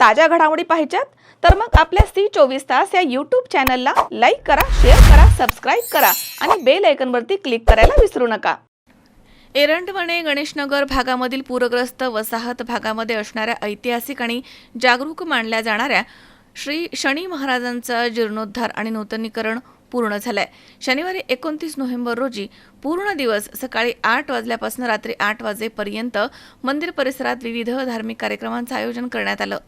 ताज्या घडामोडी पाहिजेत तर मग आपल्या सी चोवीस तास या यूट्यूब चॅनलला लाईक करा शेअर करा सबस्क्राईब करा आणि बेल आयकनवरती क्लिक करायला विसरू नका. एरंडवणे गणेशनगर भागामधील पूरग्रस्त वसाहत भागामध्ये असणाऱ्या ऐतिहासिक आणि जागरूक मानल्या जाणाऱ्या श्री शनी महाराजांचा जीर्णोद्धार आणि नूतनीकरण पूर्ण झालंय. शनिवारी एकोणतीस नोव्हेंबर रोजी पूर्ण दिवस सकाळी आठ वाजल्यापासून रात्री आठ वाजेपर्यंत मंदिर परिसरात विविध धार्मिक कार्यक्रमांचं आयोजन करण्यात आलं.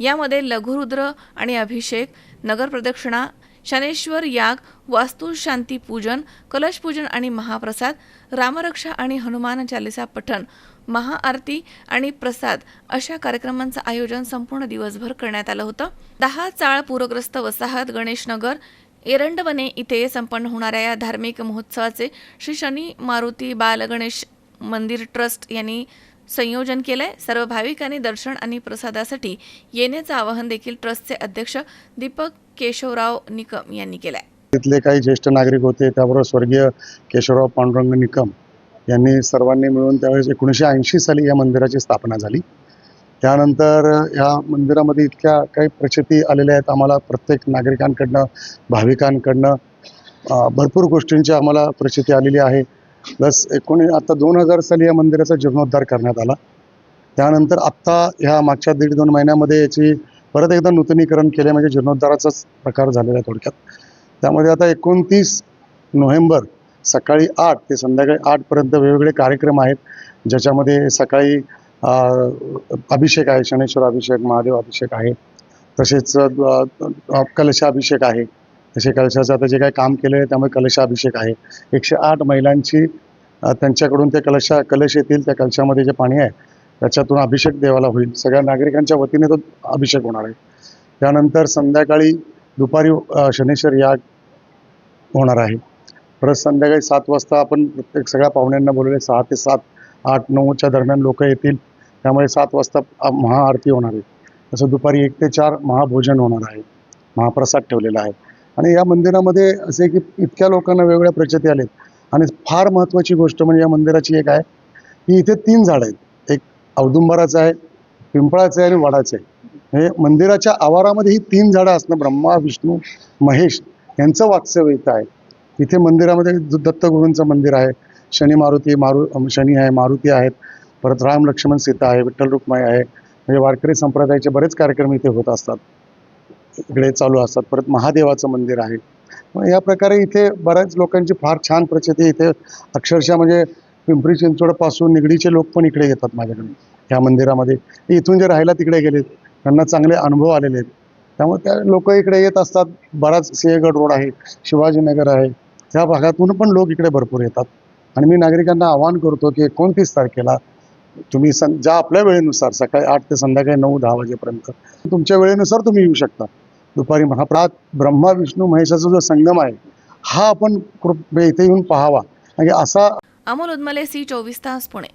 यामध्ये लघुरुद्र आणि अभिषेक नगर प्रदक्षिणा शनेश्वर याग वास्तुशांती पूजन कलशपूजन आणि महाप्रसाद रामरक्षा आणि हनुमान चालिसा पठण महाआरती आणि प्रसाद अशा कार्यक्रमांचं आयोजन संपूर्ण दिवसभर करण्यात आलं होतं. दहा चाळ पूरग्रस्त वसाहत गणेशनगर एरंडवने इथे संपन्न होणाऱ्या या धार्मिक महोत्सवाचे श्री शनी मारुती बालगणेश मंदिर ट्रस्ट यांनी संयोजन केलंय. सर्व भाविकांनी दर्शन आणि प्रसादासाठी येण्याचं आवाहन देखील ट्रस्टचे अध्यक्ष दीपक केशवराव निकम यांनी केलंय. तिथले काही ज्येष्ठ नागरिक होते त्याबरोबर स्वर्गीय केशवराव पांडुरंग निकम यांनी सर्वांनी मिळून त्यावेळेस एकोणीसशे ऐंशी साली या मंदिराची स्थापना झाली. त्यानंतर या मंदिरामध्ये इतक्या काही प्रचिती आलेल्या आहेत आम्हाला प्रत्येक नागरिकांकडनं भाविकांकडनं भरपूर गोष्टींची आम्हाला प्रचिती आलेली आहे. प्लस एकोणी आता दोन हजार साली या मंदिराचा जीर्णोद्धार करण्यात आला. त्यानंतर आत्ता ह्या मागच्या दीड दोन महिन्यामध्ये याची परत एकदा नूतनीकरण केले म्हणजे जीर्णोद्धाराचाच प्रकार झालेला आहे थोडक्यात. त्यामध्ये आता एकोणतीस नोव्हेंबर सकाळी आठ ते संध्याकाळी आठपर्यंत वेगवेगळे कार्यक्रम आहेत ज्याच्यामध्ये सकाळी अभिषेक आहे शनेश्वर अभिषेक महादेव अभिषेक आहे तसेच कलशाभिषेक आहे तसे कलशाचं आता जे काही काम केलेलं आहे त्यामुळे कलशाभिषेक आहे. एकशे आठ महिलांची त्यांच्याकडून ते कलशा कलश येतील त्या कलशामध्ये जे पाणी आहे त्याच्यातून अभिषेक देवाला होईल. सगळ्या नागरिकांच्या वतीने तो अभिषेक होणार आहे. त्यानंतर संध्याकाळी दुपारी शनेश्वर याग होणार आहे. परत संध्याकाळी सात वाजता आपण प्रत्येक सगळ्या पाहुण्यांना बोलवले सहा ते सात आठ नऊच्या दरम्यान लोक येतील. त्यामुळे सात वाजता महाआरती होणार आहे. तसं दुपारी एक ते चार महाभोजन होणार आहे. महाप्रसाद ठेवलेला आहे. आणि या मंदिरामध्ये असे की इतक्या लोकांना वेगवेगळ्या प्रचिती आलेत. आणि फार महत्त्वाची गोष्ट म्हणजे या मंदिराची एक आहे की इथे तीन झाडं आहेत. एक औदुंबराचं आहे पिंपळाचं आहे आणि वडाचं आहे. हे मंदिराच्या आवारामध्ये ही तीन झाडं असणं ब्रह्मा विष्णू महेश यांचं वास्तव्य इथं आहे. इथे मंदिरामध्ये दत्तगुरूंचं मंदिर आहे. शनी मारुती मारु शनी आहे मारुती आहेत. परत राम लक्ष्मण सीता आहे विठ्ठल रुक्माई आहे. म्हणजे वारकरी संप्रदायाचे बरेच कार्यक्रम इथे होत असतात. इकडे चालू असतात. परत महादेवाचं मंदिर आहे. मग या प्रकारे इथे बऱ्याच लोकांची फार छान प्रचिती आहे. इथे अक्षरशः म्हणजे पिंपरी चिंचवडपासून निगडीचे लोक पण इकडे येतात माझ्याकडे ह्या मंदिरामध्ये. इथून जे राहायला तिकडे गेलेत त्यांना चांगले अनुभव आलेले आहेत. त्यामुळे त्या लोक इकडे येत असतात. बराच सिंहगड रोड आहे शिवाजीनगर आहे. त्या भागातून पण लोक इकडे भरपूर येतात. आणि मी नागरिकांना आवाहन करतो की एकोणतीस तारखेला तुम्ही सं ज्या आपल्या वेळेनुसार सकाळी आठ ते संध्याकाळी नऊ दहा वाजेपर्यंत तुमच्या वेळेनुसार तुम्ही येऊ शकता. दुपारी महाप्रात ब्रह्मा विष्णू महेशाचा जो संगम आहे हा आपण कृप इथे येऊन पाहावा. म्हणजे असा अमोल उदमले सी चोवीस तास पुणे.